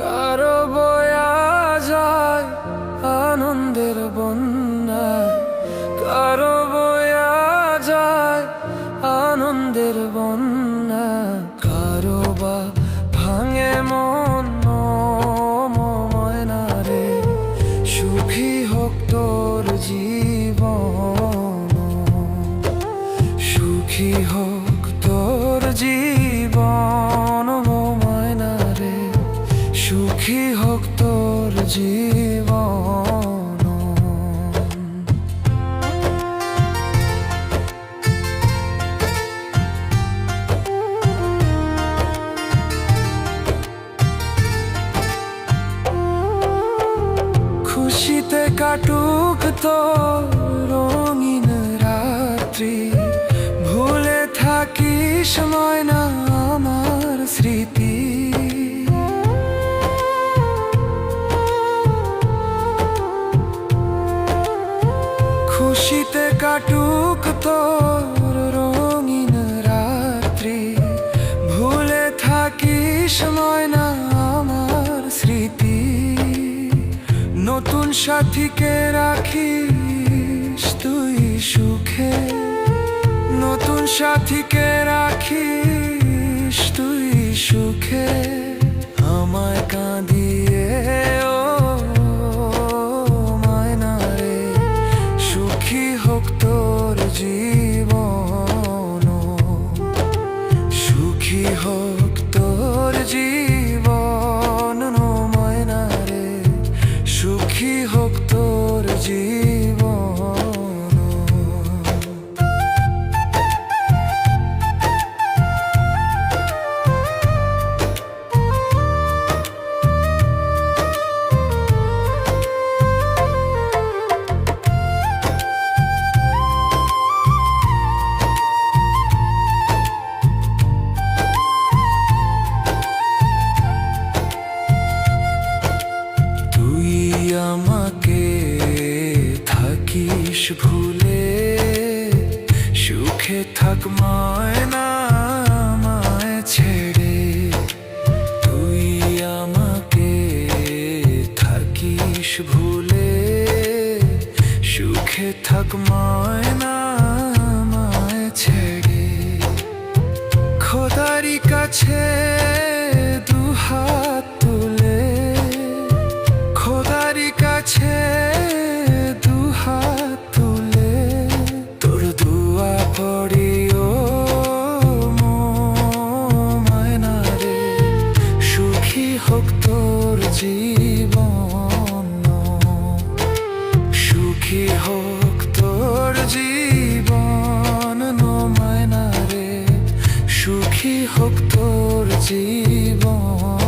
কারও বয়া আনন্দের বন্যায়। কারও বয়া যায় আনন্দের বন্যা সুখী হোক তোর জীবন ময়না রে, সুখী হোক তোর জীবন। খুশিতে কাটুক তো রঙিন রাত্রি থাকিস ময়না আমার স্মৃতি। খুশিতে কাটুক তোর রঙিন রাত্রি, ভুলে থাকিস ময়না আমার স্মৃতি। নতুন সাথীকে রাখিস তুই সুখে। নতুন সাথীকে রাখিস থাক ময়না আমায় ছেড়ে, তুই আমাকে থাকিস ভুলে। সুখে থাক ময়না আমায় ছেড়ে, খোদারি কাছে সুখী হোক তোর জীবন।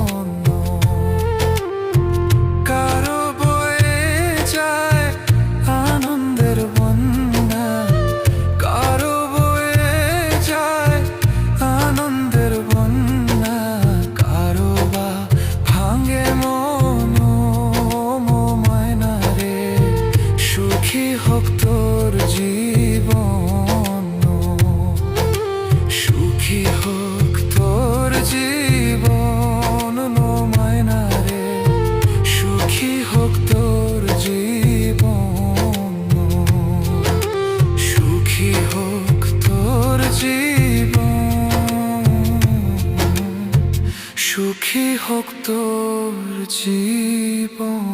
সুখী হোক তোর জীবন।